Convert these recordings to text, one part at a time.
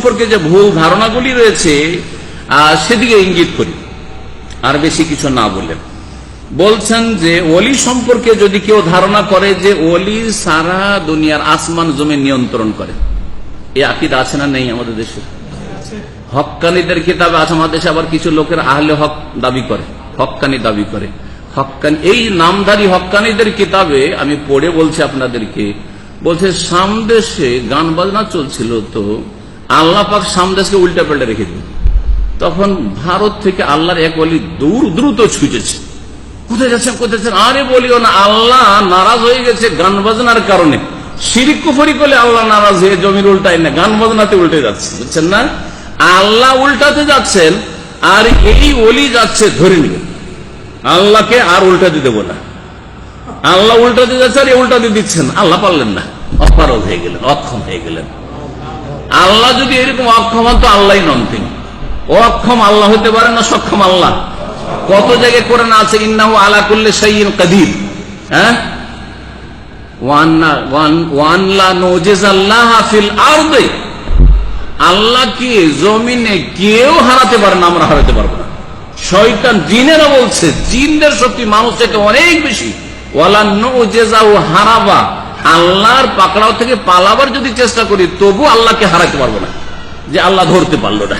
সম্পর্কে যে ভুল ধারণাগুলি রয়েছে সেদিকে ইঙ্গিত করি। আর বেশি কিছু না বলে। বলছেন যে অলি সম্পর্কে যদি কেউ ধারণা করে যে অলি সারা দুনিয়ার আসমান জমি নিয়ন্ত্রণ করে। এই আকিদ আছে না নেই আমাদের দেশে? হক্কানিদের কিতাবে আছে আমাদের দেশে, আবার কিছু লোকের আহলে হক দাবি করে হকানি দাবি করে। এই নামধারী হক্কানিদের কিতাবে আমি পড়ে বলছি আপনাদেরকে, বলছে, সামদেশে গান বাজনা চলছিল তো আল্লাহ পাক সামদেশকে উল্টা পাল্টা রেখে দিল তখন ভারত থেকে আল্লাহর এক অলি দূর দ্রুত ছুটেছে। কোথায় যাচ্ছেন কোথায় যাচ্ছেন? আরে বলিও না, আল্লাহ নারাজ হয়ে গেছে গান বাজনার কারণে। শিরিক কুফরি করলে আল্লাহ নারাজ হয়ে জমির উল্টায় না, গান বাজনাতে উল্টে যাচ্ছে, বুঝছেন না? আল্লাহ উল্টাতে যাচ্ছেন, আর এই অলি যাচ্ছে ধরে নিবে আল্লাহকে আর উল্টাতে দেবো না। আল্লাহ উল্টাতে যাচ্ছে আর উল্টাতে দিচ্ছেন। আল্লাহ পারলেন না। অপারগ হয়ে গেলেন, অক্ষম হয়ে গেলেন। আল্লাহ যদি এরকম অক্ষম হন তো আল্লাহ নন তিনি অক্ষম আল্লাহ হতে পারেন না সক্ষম আল্লাহ। কত জায়গায় কোরআন আছে, ইন্নাহু আলা কুল্লি শাইইন কাদির। হ্যাঁ? আল্লাহকে জমিনে কেউ হারাতে পারে না, আমরা হারাতে পারব না। জিনেরা বলছে, জিনদের শক্তি মানুষ থেকে অনেক বেশি। হারাবা। আল্লাহর পাকড়াও থেকে পালাবার যদি চেষ্টা করি, তবু আল্লাহকে হারাতে পারব না। যে আল্লাহ ধরতে পারল না।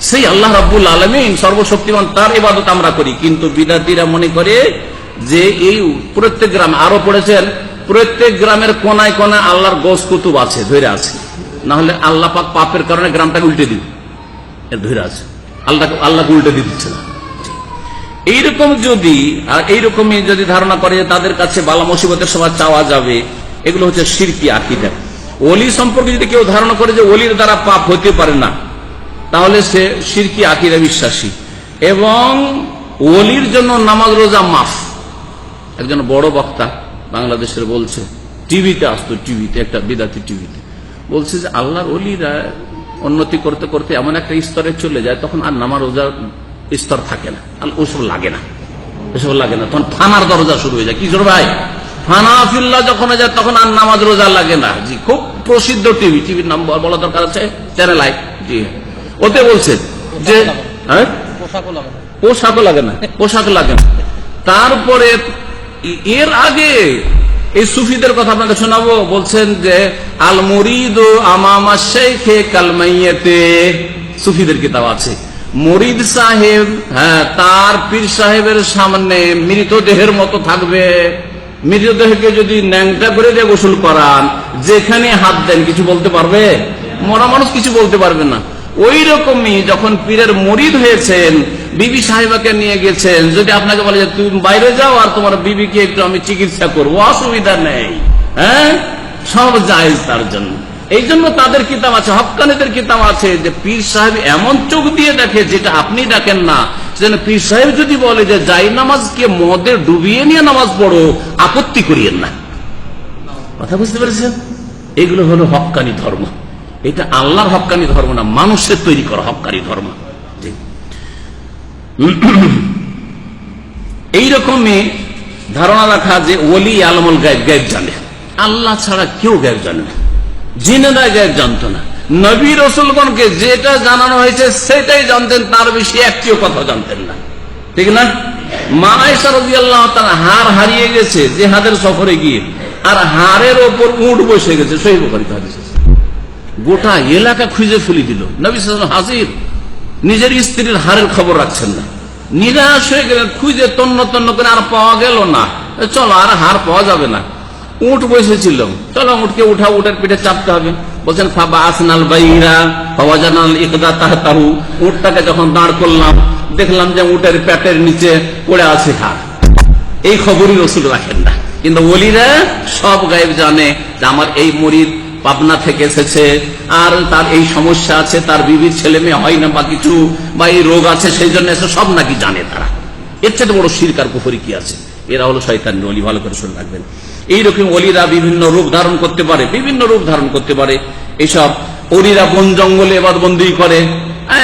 সেই আল্লাহ রাব্বুল আলমিন সর্বশক্তিমান তার ইবাদত আমরা করি। কিন্তু বিদ্যার্থীরা মনে করে যে এই প্রত্যেক গ্রাম আরও পড়েছেন, প্রত্যেক গ্রামের কোনায় কোনায় আল্লাহর গোস কুতুব আছে ধরে আছে। না হলে আল্লাহ পাক পাপের কারণে গ্রামটাকে উল্টে দিবে। ধরে আছে। আল্লাহ আল্লাহকে উল্টে দিচ্ছে না। এইরকম যদি আর এইরকমই যদি ধারণা করে তাদের কাছে বালা মুসিবতের সময় চাওয়া যাবে এগুলো হচ্ছে সিরকি আকিদা। অলি সম্পর্কে যদি কেউ ধারণা করে যে অলির দ্বারা পাপ হতে পারে না, তাহলে সে সিরকি আকিদা বিশ্বাসী। এবং অলির জন্য নামাজ রোজা মাফ। একজন বড় বক্তা বাংলাদেশের বলছে, টিভিতে আসতো, টিভিতে, একটা বিদাতি টিভিতে। বলছে যে আল্লাহর অলিরা উন্নতি করতে করতে এমন একটা স্তরে চলে যায়, তখন আর নামাজ রোজার স্তর থাকে না। ওসব লাগে না। এসব লাগে না। তখন থানার দরজা শুরু হয়ে যায়। কিশোর ভাই? ফানা ফিল্লা যখন হয়ে যায় তখন আর নামাজ রোজা লাগে না। জি খুব প্রসিদ্ধ টিভি টিভির নাম বলা দরকার আছে চ্যানেল আই। জি। ওতে বলছে যে হ্যাঁ? পোশাকও লাগে। না পোশাক লাগে না। তারপরে এর আগে এই সুফিদের কথা আপনাকে শোনাবো বলছেন যে আল মুরিদ আমামা শেখে কালমাইয়েতে সুফিদের কিতাব আছে। মরিদ সাহেব হ্যাঁ তার পীর সাহেবের সামনে মৃতদেহের মতো থাকবে। মৃতদেহকে যদি ন্যাংটা করে দিয়ে গোসল করান, যেখানে হাত দেন, কিছু বলতে পারবে? মরা মানুষ কিছু বলতে পারবে না। ওই রকমই যখন পীরের মরিদ হয়েছেন, বিবি সাহেবাকে নিয়ে গেছেন, যদি আপনাকে বলে যে তুমি বাইরে যাও আর তোমার বিবিকে একটু আমি চিকিৎসা করব, অসুবিধা নেই। হ্যাঁ? সব জায়েজ তার জন্য। এই জন্য তাদের কিতাব আছে, হকানিদের কিতাব আছে যে পীর সাহেব এমন চোখ দিয়ে দেখে, যেটা আপনি দেখেন না যেন পীর সাহেব যদি বলে যে যাই নামাজকে ডুবিয়ে নিয়ে নামাজ পড়ো, আপত্তি করিয়েন না। কথা বুঝতে পেরেছেন? এগুলো হলো হক্কানি ধর্ম। এটা আল্লাহর হক্কানি ধর্ম না, মানুষের তৈরি করা হক্কানি ধর্ম। এইরকমই ধারণা রাখা যে ওলি আলমল গায়েব গায়েব জানে। আল্লাহ ছাড়া কেউ গায়েব জানে না। জিনেদা গায়েব জানতো না। নবী রসুলগণকে যেটা জানানো হয়েছে, সেটাই জানতেন, তার বেশি একটিও কথা জানতেন না। ঠিক না? হার হারিয়ে গেছে জেহাদের সফরে গিয়ে, আর হারের ওপর উঠ বসে গেছে গোটা এলাকা খুঁজে ফেলে দিল। নবী হাজির। নিজের স্ত্রীর হারের খবর রাখছেন না। নিরাশ হয়ে গেলেন, খুঁজে তন্ন তন্ন করে আর পাওয়া গেল না। চলো, আর হার পাওয়া যাবে না। উঠ বসেছিল। চলো উঠকে উঠা উঠের পিঠে চাপতে হবে। বলছেন ফাবা আসনাল বাইরা বাবা জানাল ইকদা তাহতাহু। উঠটাকে যখন দাঁড় করলাম, দেখলাম যে উটের পেটের নিচে পড়ে আছে হার এই খবরই রসুল রাখেন না। কিন্তু ওলিরা সব গায়েব জানে যে আমার এই মরিদ পাবনা থেকে এসেছে, আর তার এই সমস্যা আছে, তার বিবির ছেলে মেয়ে হয় না বা কিছু, বা এই রোগ আছে, সেই জন্য এসে সব নাকি জানে তারা। এর চেয়ে বড় শিরকার কুফরি কি আছে? এরা হলো শয়তান। অলি ভালো করে শুনে রাখবেন। এইরকম অলিরা বিভিন্ন রূপ ধারণ করতে পারে বিভিন্ন রূপ ধারণ করতে পারে। এইসব অলিরা বন জঙ্গলে এবার বন্দি করে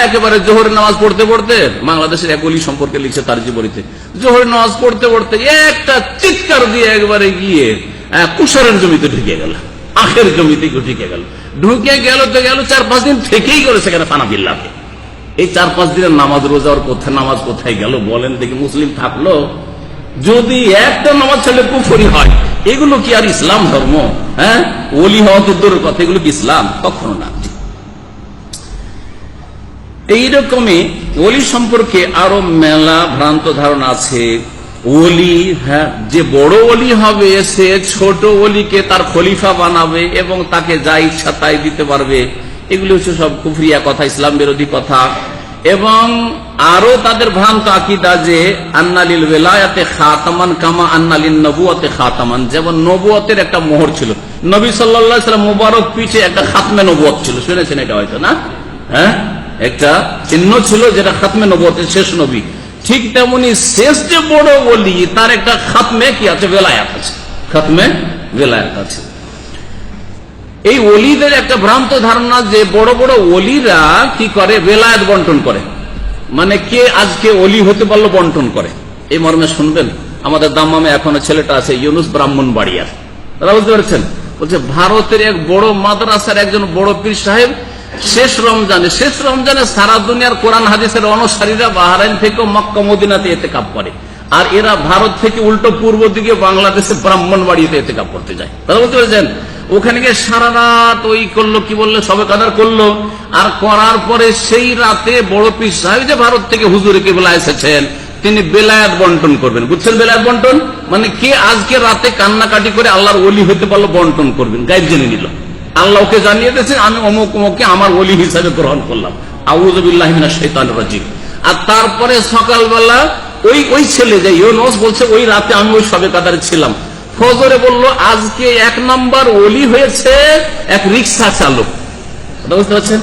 একেবারে জোহরের নামাজ পড়তে পড়তে বাংলাদেশের এক অলি সম্পর্কে লিখছে তার জীবনীতে। জোহরের নামাজ পড়তে পড়তে একটা চিৎকার দিয়ে একবারে গিয়ে আহ, কুষারের জমিতে ঢুকে গেল। আখের জমিতে ঢুকে গেল। ঢুকে গেল তো গেল চার পাঁচ দিন থেকেই গেল সেখানে পানা বিল্লাতে এই চার পাঁচ দিনের নামাজ রোজার কোথায় নামাজ কোথায় গেল বলেন দেখি মুসলিম থাকল। যদি একটা নামাজ ছেলে কুফরি হয়। এগুলো কি আর ইসলাম ধর্ম? হ্যাঁ? ওলি হওয়া তো দূরের কথা, এগুলো কি ইসলাম? কখনো না। এইরকমই ওলি সম্পর্কে আরও মেলা ভ্রান্ত ধারণা আছে। ওলি হ্যাঁ যে বড় ওলি হবে, সে ছোট ওলিকে তার খলিফা বানাবে এবং তাকে যা ইচ্ছা তাই দিতে পারবে। এগুলি হচ্ছে সব কুফরিয়া কথা, ইসলাম বিরোধী কথা। এবং আরও তাদের ভ্রান্ত আকিদা যে আন্নালিল বেলায়াতে খাতামান কামা আন্নালিন নবুয়াতে খাতামান। যেমন নবুয়তের একটা মোহর ছিল। নবী সাল্লাম মুবারক পিছে একটা খাতমে নবুয়ত ছিল। শুনেছেন এটা হয়তো, না? হ্যাঁ? একটা চিহ্ন ছিল যেটা খাতমে নবতের শেষ নবী। ঠিক তেমনি শেষ যে বড় বলি তার একটা খাতমে কি আছে? বেলায়াত আছে। খাতমে বেলায়াত আছে। এই অলিদের একটা ভ্রান্ত ধারণা যে বড় বড় অলিরা কি করে? বেলায়াত বন্টন করে। মানে কে আজকে অলি হতে পারল বন্টন করে? এই মর্মে শুনবেন, আমাদের দাম্মামে এখনও ছেলেটা আছে, ইউনুস ব্রাহ্মণ বাড়িয়ার তারা বুঝতে পারছেন? বলছে, ভারতের এক বড় মাদ্রাসার একজন বড় পীর সাহেব, শেষ রমজানে শেষ রমজানে সারা দুনিয়ার কোরআন হাদিসের অনুসারীরা বাহারাইন থেকে মক্কা, মদিনাতে এতে কাপ করে। আর এরা ভারত থেকে উল্টো পূর্ব দিকে বাংলাদেশে ব্রাহ্মণ বাড়িতে এতে কাপ করতে যায়। কথা বলতে পারছেন? ওখানে গিয়ে সারা রাত ওই করল, কি বলল, সবে কাদার করল। আর করার পরে সেই রাতে বড় পীর সাহেব যে ভারত থেকে হুজুরে কেবলা এসেছেন, তিনি বেলায়াত বন্টন করবেন। বুঝছেন বেলায়াত বন্টন? মানে কে আজকে রাতে কান্নাকাটি করে আল্লাহর ওলি হতে পারল, বন্টন করবেন। গাইব জেনে নিল। আল্লাহ ওকে জানিয়ে দিয়েছেন, আমি অমুক অমুককে আমার ওলি হিসাবে গ্রহণ করলাম। আউজবিল্লাহ রাজিব আর তারপরে সকালবেলা ওই ওই ছেলে যে বলছে, ওই রাতে আমি ওই সবে কাদারে ছিলাম। ফজরে বলল, আজকে এক নাম্বার ওলি হয়েছে এক রিক্সা চালক। বুঝতে পারছেন?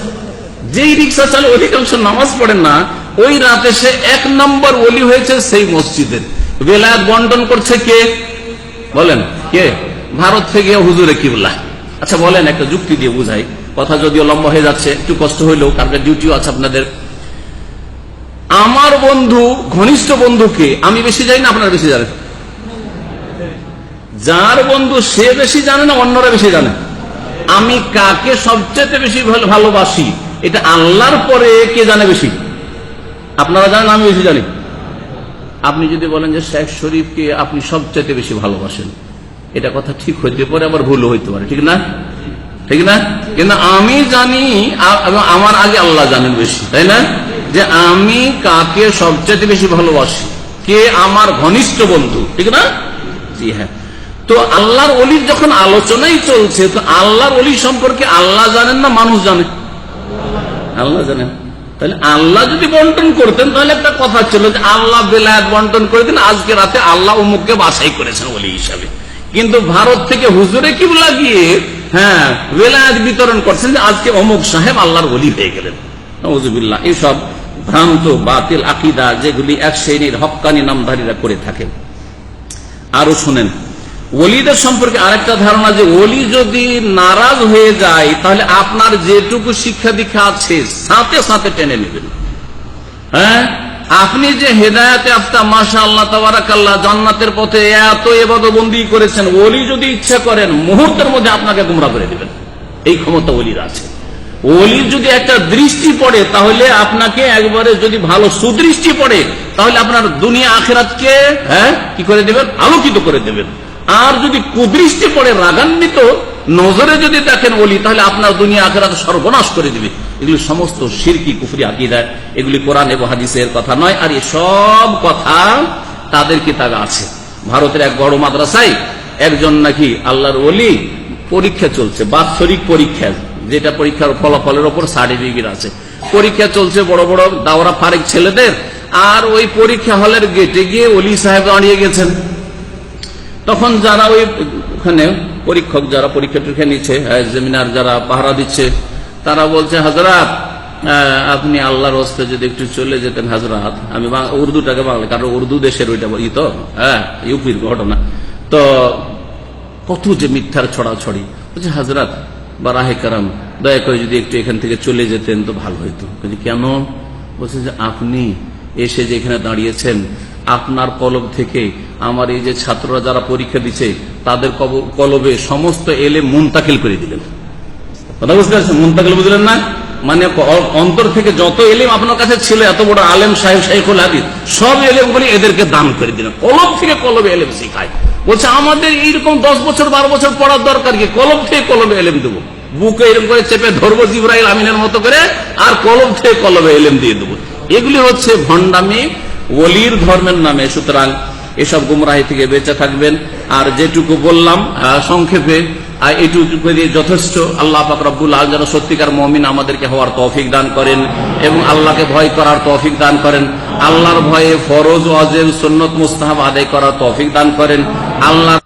যেই রিক্সা চালক, অধিকাংশ নামাজ পড়েন না, ওই রাতে সে এক নম্বর ওলি হয়েছে সেই মসজিদের। বেলায়াত বন্টন করছে কে? বলেন, কে? ভারত থেকে হুজুরে কিবলা। আচ্ছা বলেন, একটা যুক্তি দিয়ে বুঝাই। কথা যদিও লম্বা হয়ে যাচ্ছে, একটু কষ্ট হইলেও কারণ ডিউটিও আছে আপনাদের। আমার বন্ধু, ঘনিষ্ঠ বন্ধুকে, আমি বেশি জানি না আপনারা বেশি জানেন। যার বন্ধু সে বেশি জানে না, অন্যরা বেশি জানে। আমি কাকে সবচেয়ে বেশি ভালোবাসি? এটা আল্লাহর পরে কে জানে বেশি? আপনারা জানেন, আমি বেশি জানি। আপনি যদি বলেন যে শেখ শরীফকে আপনি সবচাইতে বেশি ভালোবাসেন, এটা কথা ঠিক হইতে পারে, আবার ভুলও হইতে পারে, ঠিক না? ঠিক না? কিন্তু আমি জানি আমার আগে আল্লাহ জানেন বেশি, তাই না? যে আমি কাকে সবচাইতে বেশি ভালোবাসি? কে আমার ঘনিষ্ঠ বন্ধু, ঠিক না? জি হ্যাঁ। তো আল্লাহর অলির যখন আলোচনাই চলছে, তো আল্লাহর অলি সম্পর্কে আল্লাহ জানেন না মানুষ জানে? আল্লাহ জানেন। তাহলে আল্লাহ যদি বন্টন করতেন, তাহলে একটা কথা ছিল যে আল্লাহ বেলায়াত বন্টন করে দিন, আজকে রাতে আল্লাহ অমুককে বাছাই করেছেন অলি হিসাবে। কিন্তু ভারত থেকে হুজুরে কি লাগিয়ে হ্যাঁ বেলায়াত বিতরণ করছেন যে আজকে অমুক সাহেব আল্লাহর অলি হয়ে গেলেন। নজুবিল্লাহ এইসব ভ্রান্ত, বাতিল আকিদা যেগুলি এক শ্রেণির হক্কানি নামধারীরা করে থাকেন। আরও শুনেন। ওলিদের সম্পর্কে আরেকটা ধারণা যে ওলি যদি নারাজ হয়ে যায়, তাহলে আপনার যেটুকু শিক্ষা দীক্ষা আছে, সাথে সাথে টেনে নেবেন। হ্যাঁ? আপনি যে হেদায়তে আফতা মাসা আল্লাহ তাবারাকাল্লাহ, জান্নাতের পথে এত এবাদবন্দি করেছেন, ওলি যদি ইচ্ছা করেন, মুহূর্তের মধ্যে আপনাকে গুমরা করে দেবেন। এই ক্ষমতা ওলির আছে। ওলির যদি একটা দৃষ্টি পড়ে, তাহলে আপনাকে একবারে যদি ভালো সুদৃষ্টি পড়ে, তাহলে আপনার দুনিয়া, আখেরাতকে হ্যাঁ কি করে দেবেন? আলোকিত করে দেবেন। আর যদি কুদৃষ্টি পড়ে রাগান্বিত, নজরে যদি দেখেন ওলি, তাহলে আপনার দুনিয়া আখেরাত সর্বনাশ করে দিবে। এগুলি সমস্ত সিরকি, কুফরি আকিদায় এগুলি কোরআন এবং হাদিসের কথা নয়, আর এই সব কথা তাদের কিতাবে আছে। ভারতের এক বড় মাদ্রাসায় একজন নাকি আল্লাহর ওলি পরীক্ষা চলছে, বাৎসরিক পরীক্ষা, যেটা পরীক্ষার ফলাফলের ওপর সার্টিফিকেট আছে। পরীক্ষা চলছে বড় বড় দাওরা ফারেক ছেলেদের, আর ওই পরীক্ষা হলের গেটে গিয়ে অলি সাহেব দাঁড়িয়ে গেছেন। তখন যারা ওই, ওখানে পরীক্ষক যারা পরীক্ষা টরীক্ষা নিচ্ছে জেমিনার যারা পাহারা দিচ্ছে, তারা বলছে হাজরাত আপনি আল্লাহর হস্তে যদি একটু চলে যেতেন হাজরাত আমি উর্দুটাকে বাংলা, কারণ উর্দু দেশের ওইটা ই তো হ্যাঁ ইউপির ঘটনা। তো কত যে মিথ্যার ছড়াছড়ি। বলছে হাজরাত বা রাহে কারাম, দয়া করে যদি একটু এখান থেকে চলে যেতেন তো ভালো হইতো। কেন? বলছে যে, আপনি এসে যে এখানে দাঁড়িয়েছেন আপনার কলব থেকে আমার এই যে ছাত্ররা যারা পরীক্ষা দিচ্ছে তাদের কলবে সমস্ত এলে মুন্তাকিল করে দিলেন। কথা বুঝতে পারছেন? মুন্তাকিল বুঝলেন না? মানে অন্তর থেকে যত এলিম আপনার কাছে ছিল, এত বড় আলেম সাহেব, শাইখুল হাদিস, সব এলেমগুলি এদেরকে দান করে দিলেন। কলব থেকে কলবে এলেম শিখায়। বলছে, আমাদের এইরকম দশ বছর, বারো বছর পড়ার দরকার কি? কলব থেকে কলবে এলেম দেবো। বুকে এরকম করে চেপে ধরবো জিব্রাইল আমিনের মতো করে, আর কলব থেকে কলবে এলেম দিয়ে দেবো। এগুলি হচ্ছে ভণ্ডামি ওলির ধর্মের নামে, সুতরাং এসব গুমরাহি থেকে বেঁচে থাকবেন। আর যেটুকু বললাম সংক্ষেপে এইটুকু যথেষ্ট। আল্লাহ আলম যেন সত্যিকার মমিন আমাদেরকে হওয়ার তৌফিক দান করেন এবং আল্লাহকে ভয় করার তৌফিক দান করেন। আল্লাহর ভয়ে ফরজ, ওয়াজেব, সন্নত, মুস্তাহাব আদায় করার তৌফিক দান করেন। আল্লাহ